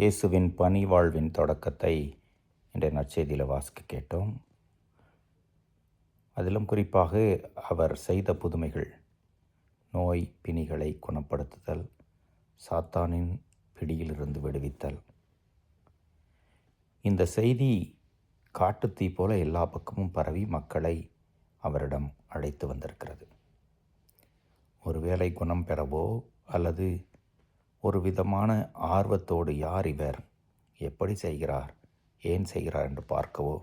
இயேசுவின் பணி வாழ்வின் தொடக்கத்தை இன்றைய நற்செய்தியில் வாசிக்க கேட்டோம். அதிலும் குறிப்பாக அவர் செய்த புதுமைகள் நோய் பிணிகளை குணப்படுத்துதல் சாத்தானின் பிடியிலிருந்து விடுவித்தல். இந்த செய்தி காட்டுத்தீ போல எல்லா பக்கமும் பரவி மக்களை அவரிடம் அழைத்து வந்திருக்கிறது. ஒருவேளை குணம் பெறவோ அல்லது ஒரு விதமான ஆர்வத்தோடு யார் இவர்? எப்படி செய்கிறார்? ஏன் செய்கிறார் என்று பார்க்கவோ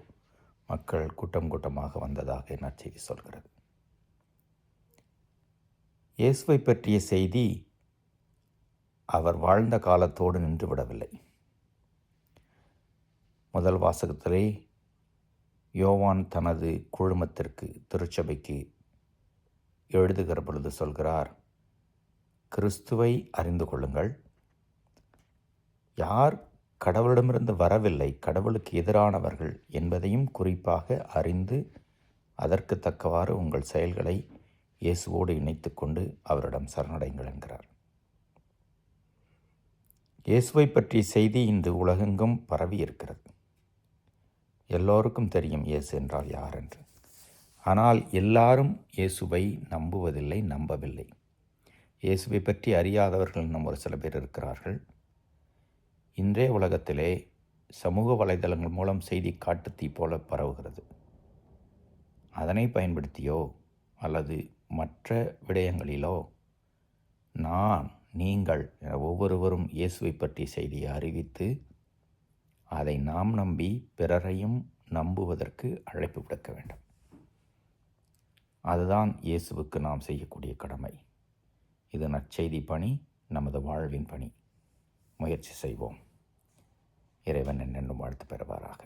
மக்கள் கூட்டம் கூட்டமாக வந்ததாக நற்செய்தி சொல்கிறது. இயேசுவை பற்றிய செய்தி அவர் வாழ்ந்த காலத்தோடு நின்று விடவில்லை முதல் வாசகத்திலே யோவான் தனது குழுமத்திற்கு திருச்சபைக்கு எழுதுகிற பொழுது சொல்கிறார் கிறிஸ்துவை அறிந்து கொள்ளுங்கள். யார் கடவுளிடமிருந்து வரவில்லை கடவுளுக்கு எதிரானவர்கள் என்பதையும் குறிப்பாக அறிந்து அதற்கு தக்கவாறு உங்கள் செயல்களை இயேசுவோடு இணைத்து கொண்டு அவரிடம் சரணடைங்கள் என்கிறார். இயேசுவை பற்றிய செய்தி இன்று உலகெங்கும் பரவி இருக்கிறது. எல்லோருக்கும் தெரியும் இயேசு என்றால் யார் என்று. ஆனால் எல்லாரும் இயேசுவை நம்புவதில்லை நம்பவில்லை. இயேசுவை பற்றி அறியாதவர்கள் இன்னும் ஒரு சில பேர் இருக்கிறார்கள். இன்றைய உலகத்திலே சமூக வலைதளங்கள் மூலம் செய்தி காட்டுத்தீ போல பரவுகிறது. அதனை பயன்படுத்தியோ அல்லது மற்ற விடயங்களிலோ நான் நீங்கள் என ஒவ்வொருவரும் இயேசுவை பற்றி செய்தியை அறிவித்து அதை நாம் நம்பி பிறரையும் நம்புவதற்கு அழைப்பு விடுக்க வேண்டும். அதுதான் இயேசுவுக்கு நாம் செய்யக்கூடிய கடமை. இது நற்செய்தி பணி நமது வாழ்வின் பணி. முயற்சி செய்வோம். இறைவன் என்னென்னும் வாழ்த்து பெறுவாராக.